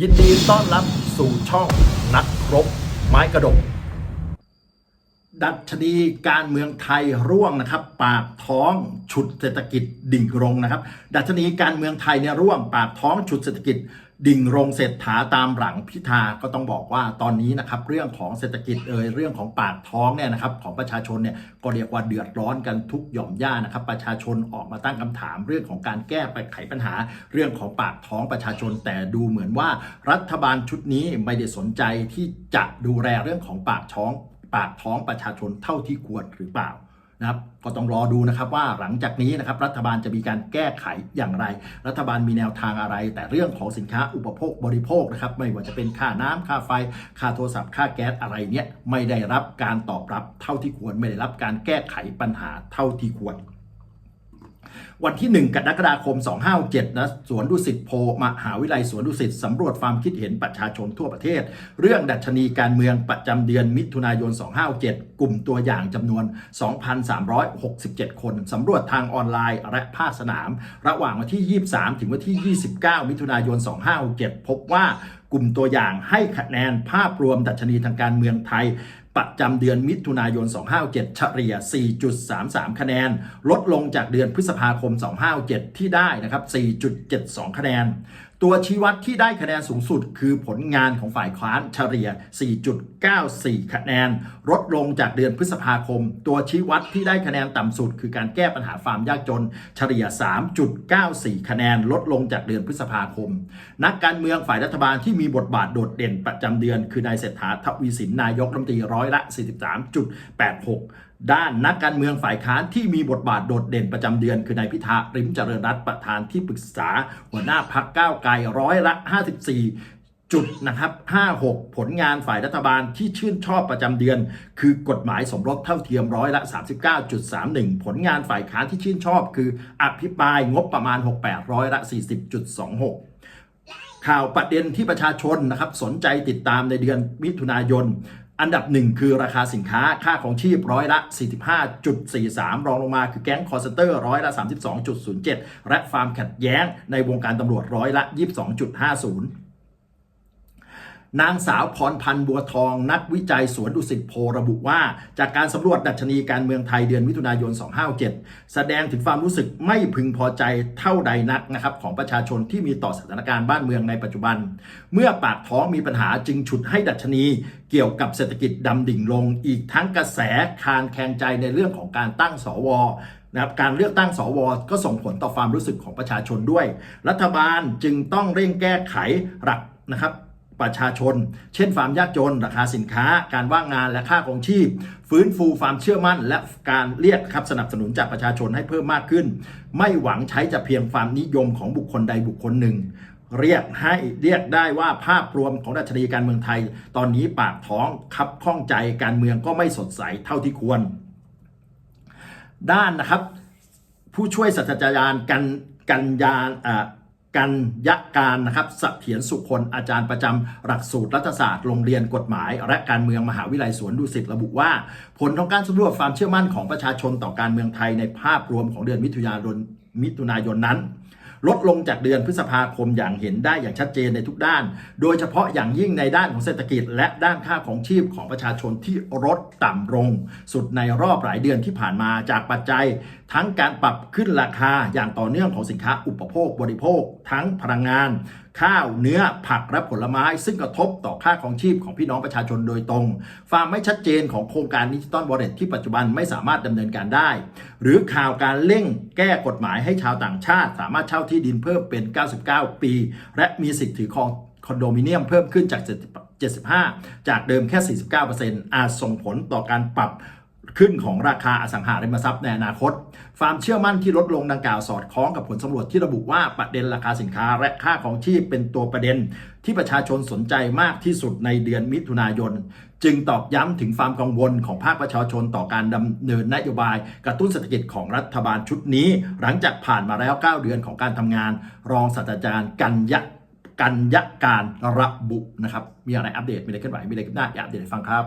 ยินดีต้อนรับสู่ช่องนักรบไม้กระดก ดัชนีการเมืองไทยร่วงนะครับ ปากท้องฉุดเศรษฐกิจดิ่งลงนะครับ ดัชนีการเมืองไทยเนี่ยร่วง ปากท้องฉุดเศรษฐกิจ ดิ่งลงเศรษฐาตามหลังพิธาก็ต้องบอกว่าตอนนี้นะครับเรื่องของเศรษฐกิจเอ่ยเรื่องของปากท้องเนี่ยนะครับของประชาชนเนี่ยก็เรียกว่าเดือดร้อนกันทุกหย่อมย่านะครับประชาชนออกมาตั้งคำถามเรื่องของการแก้ไปไขปัญหา เรื่องของปากท้องประชาชน แต่ดูเหมือนว่ารัฐบาลชุดนี้ไม่ได้สนใจที่จะดูแลเรื่องของปากท้อง ปากท้องประชาชนเท่าที่ควรหรือเปล่า นะครับก็ต้องรอดูนะครับว่าหลังจากนี้นะครับรัฐบาลจะมีการแก้ไขอย่างไร รัฐบาลมีแนวทางอะไร แต่เรื่องของสินค้าอุปโภคบริโภคนะครับไม่ว่าจะเป็นค่าน้ำค่าไฟ ค่าโทรศัพท์ค่าแก๊สอะไรเนี่ยไม่ได้รับการตอบรับเท่าที่ควรไม่ได้รับการแก้ไขปัญหาเท่าที่ควร วันที่ 1 กรกฎาคม 2567นะสวนดุสิตโพมหาวิทยาลัยสวนดุสิตสำรวจความคิดเห็นประชาชนทั่วประเทศ เรื่องดัชนีการเมืองประจำเดือนมิถุนายน 2567 กลุ่มตัวอย่างจำนวน 2,367 คนสำรวจทางออนไลน์และภาคสนาม ระหว่างวันที่ 23 ถึงวันที่ 29 มิถุนายน 2567 พบว่ากลุ่มตัวอย่างให้คะแนนภาพรวมดัชนีทางการเมืองไทย ประจำเดือนมิถุนายน 257เฉลี่ย 4.33 คะแนน ลดลงจากเดือนพฤษภาคม 257ที่ได้นะครับ 4.72 คะแนน ตัวชี้วัดที่ได้คะแนนสูงสุด คือผลงานของฝ่ายค้านเฉลี่ย 4.94 คะแนน ลดลงจากเดือนพฤษภาคม ตัวชี้วัดที่ได้คะแนนต่ำสุด คือการแก้ปัญหาความยากจน เฉลี่ย 3.94 คะแนน ลดลงจากเดือนพฤษภาคม นักการเมืองฝ่ายรัฐบาลที่มีบทบาทโดดเด่นประจำเดือน คือนายเศรษฐาทวีสินนายกรัฐมนตรีร้อยละ 43.86ด้านนักการเมืองฝ่ายค้านที่มีบทบาทโดดเด่นประจำเดือน คือนายพิธาริมเจริญรัตน์ประธานที่ปรึกษา หัวหน้าพักก้าวไกลร้อยละ 54 จุดนะครับ 56 ผลงานฝ่ายรัฐบาลที่ชื่นชอบประจำเดือน คือกฎหมายสมรสเท่าเทียมร้อยละ 39.31 ผลงานฝ่ายค้านที่ชื่นชอบ คืออภิปรายงบประมาณ 68 ร้อยละ 40.26ข่าวประเด็นที่ประชาชนนะครับสนใจติดตามในเดือนมิถุนายน อันดับหนึ่งคือราคาสินค้าค่าของชีพร้อยละ 45.43 รองลงมาคือแก๊งคอร์เซนเตอร์ร้อยละ 32.07 และฟาร์มขัดแย้งในวงการตำรวจร้อยละ 22.50 นางสาวพรพันธ์บัวทอง นักวิจัยสวนดุสิตโพระบุว่า จากการสำรวจดัชนีการเมืองไทยเดือนมิถุนายน 257 แสดงถึงความรู้สึกไม่พึงพอใจเท่าใดนักนะครับของประชาชนที่มีต่อสถานการณ์บ้านเมืองในปัจจุบัน เมื่อปากท้องมีปัญหาจึงฉุดให้ดัชนีเกี่ยวกับเศรษฐกิจดำดิ่งลง อีกทั้งกระแสคานแคงใจในเรื่องของการตั้งสวนะครับการเลือกตั้งสวก็ส่งผลต่อความรู้สึกของประชาชนด้วย รัฐบาลจึงต้องเร่งแก้ไขหลักนะครับ ประชาชน เช่นความยากจน ราคาสินค้า การว่างงานและค่าครองชีพ ฟื้นฟูความเชื่อมั่น และการเรียกครับสนับสนุนจากประชาชนให้เพิ่มมากขึ้น ไม่หวังใช้จะเพียงความนิยมของบุคคลใดบุคคลหนึ่งเรียกให้เรียกได้ว่าภาพรวมของดัชนีการเมืองไทย ตอนนี้ปากท้องคับข้องใจการเมืองก็ไม่สดใสเท่าที่ควร ด้านนะครับ ผู้ช่วยศาสตราจารย์กันกันยานอ่า กันยะการนะครับสเถียรสุคนอาจารย์ประจำหลักสูตรรัฐศาสตร์โรงเรียนกฎหมาย และการเมืองมหาวิทยาลัยสวนดุสิตระบุว่า ผลของการสำรวจความเชื่อมั่นของประชาชนต่อการเมืองไทยในภาพรวมของเดือนมิถุนายนมิถุนายนนั้น ลดลงจากเดือนพฤษภาคมอย่างเห็นได้อย่างชัดเจนในทุกด้าน โดยเฉพาะอย่างยิ่งในด้านของเศรษฐกิจ และด้านค่าของชีพของประชาชนที่ลดต่ำลง สุดในรอบหลายเดือนที่ผ่านมาจากปัจจัย ทั้งการปรับขึ้นราคาอย่างต่อเนื่องของสินค้าอุปโภคบริโภค ทั้งพลังงาน ข้าวเนื้อผักและผลไม้ ซึ่งกระทบต่อค่าของชีพของพี่น้องประชาชนโดยตรง ความไม่ชัดเจนของโครงการดิจิตอลวอลเล็ตที่ปัจจุบันไม่สามารถดำเนินการได้ หรือข่าวการเร่งแก้กฎหมายให้ชาวต่างชาติ สามารถเช่าที่ดินเพิ่มเป็น 99 ปี และมีสิทธิ์ถือครองคอนโดมิเนียมเพิ่มขึ้นจาก 75 จากเดิมแค่ 49%อาจส่งผลต่อการปรับ ขึ้นของราคาอสังหาริมทรัพย์ในอนาคต ความเชื่อมั่นที่ลดลงดังกล่าวสอดคล้องกับผลสำรวจที่ระบุว่าประเด็นราคาสินค้าและค่าของชีพเป็นตัวประเด็น ที่ประชาชนสนใจมากที่สุดในเดือนมิถุนายน จึงตอกย้ำถึงความกังวลของภาคประชาชนต่อการดำเนินนโยบาย กระตุ้นเศรษฐกิจของรัฐบาลชุดนี้ หลังจากผ่านมาแล้ว 9 เดือนของการทำงาน รองศาสตราจารย์กันยะกันยะการระบุนะครับมีอะไรอัปเดตมีอะไรเคลื่อนไหวมีอะไรขึ้นหน้าอยากอัปเดตให้ฟังครับ